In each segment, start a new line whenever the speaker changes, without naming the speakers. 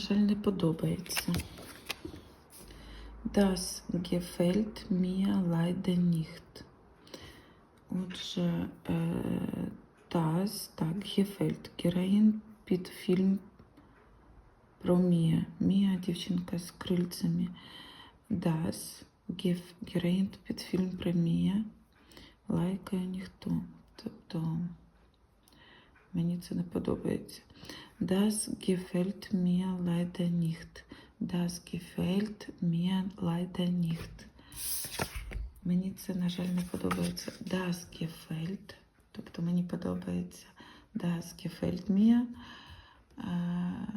жаль, не подобається. Das gefällt mir leider nicht. Отже, е, das, так, gefällt. Героїн під фільм про Мія. Мія дівчинка з крильцями. Das, героїн під фільм про Мія. Лайкає ніхто. Тобто мені це не подобається. Das gefällt mir leider nicht. Das gefällt mir leider nicht. Мені це, на жаль, не подобається. Das gefällt. Тобто мені подобається Das gefällt mir. Е,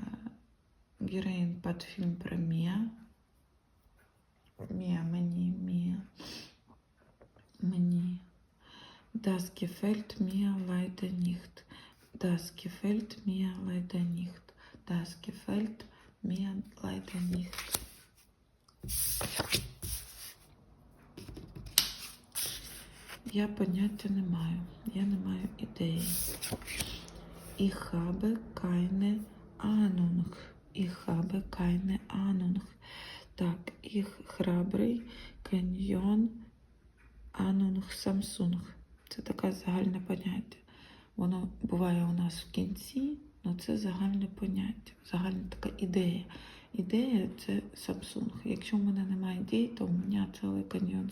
Героїн під фільм про Мія. Мія, мені, Мія. Мені. Das gefällt mir leider nicht. Das gefällt mir leider nicht. Das gefällt mir leider nicht. Я поняття не маю. Я не маю ідеї. Ich habe keine Ahnung. Ich habe keine Ahnung. Так, ich храбрий каньйон Ahnung Samsung. Це таке загальне поняття. Воно буває у нас в кінці, але це загальне поняття, загальна така ідея. Ідея це Samsung. Якщо в мене немає ідеї, то у мене цілий каньйон.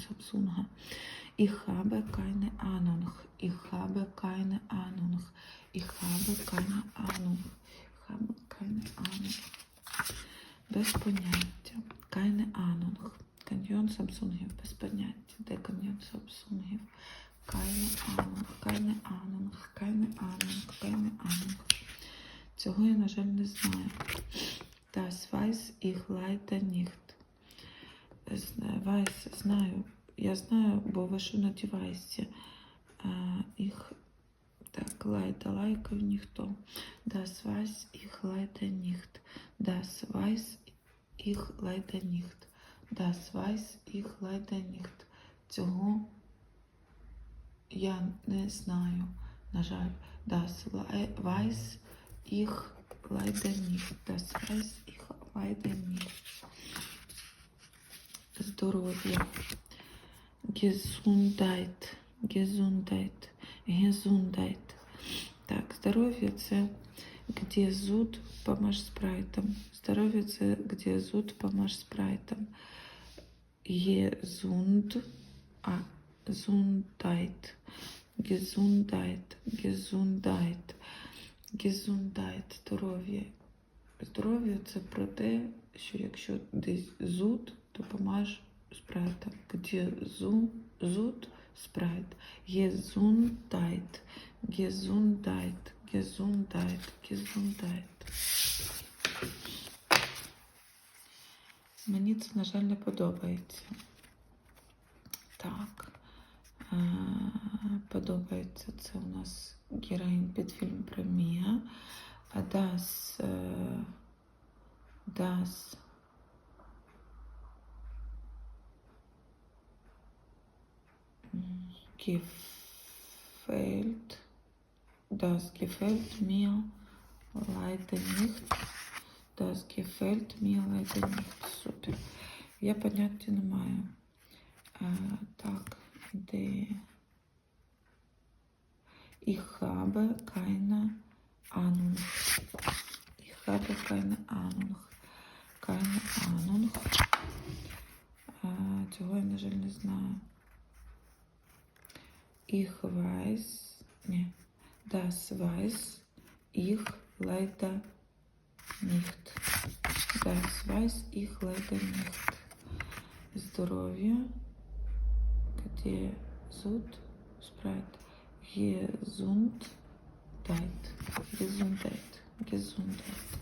Ich habe keine Ahnung. Ich habe keine Ahnung. Ich habe keine Ahnung. Ich habe keine Ahnung. Без поняття. Keine Ahnung. Каньйон Самсунгів без поняття. Де каньйон Самсунгів? Keine Ahnung, keine Ahnung, keine Ahnung, keine Ahnung. Цього я, на жаль, не знаю. Das weiß ich leider nicht. Weiß, знаю. Я знаю, бо вишу на девайсі. Їх так, лайда лайкаю ніхто. Das weiß ich leider nicht. Das weiß ich leider nicht. Das weiß ich leider nicht. Цього я не знаю. На жаль, das weiß ich leider nicht. Das weiß ich leider nicht. Здоров'я. Gesundheit. Gesundheit. Gesundheit. Так, здоров'я це где зуд, помаш спрайтом. Здоров'я це где зуд, помаш спрайтом. Gesund, а Gesundheit. Gesundheit. Gesundheit. Gesundheit. Здоров'я. Здоров'я це про те, що якщо десь зуд, то помаж спрайтом. Где зу, зуд, спрайт. Gesundheit. Gesundheit. Gesundheit. Gesundheit. Мені це, на жаль, не подобається. Так. Е, Подобається це у нас героїн під фільм про Мія. А Das, das gefällt, das gefällt mir leider nicht. Das gefällt mir leider nicht. Супер. Я поняття не маю. Е, так, де. Ich habe keine Ahnung. Ich habe keine Ahnung. Keine Ahnung. Е, цього я, на жаль, не знаю. Ich weiß. Ні. Das weiß ich leider nicht. Das weiß ich leider nicht. Здоров'я. Где зуд? Спрайт. Gesundheit. Gesundheit. Gesundheit.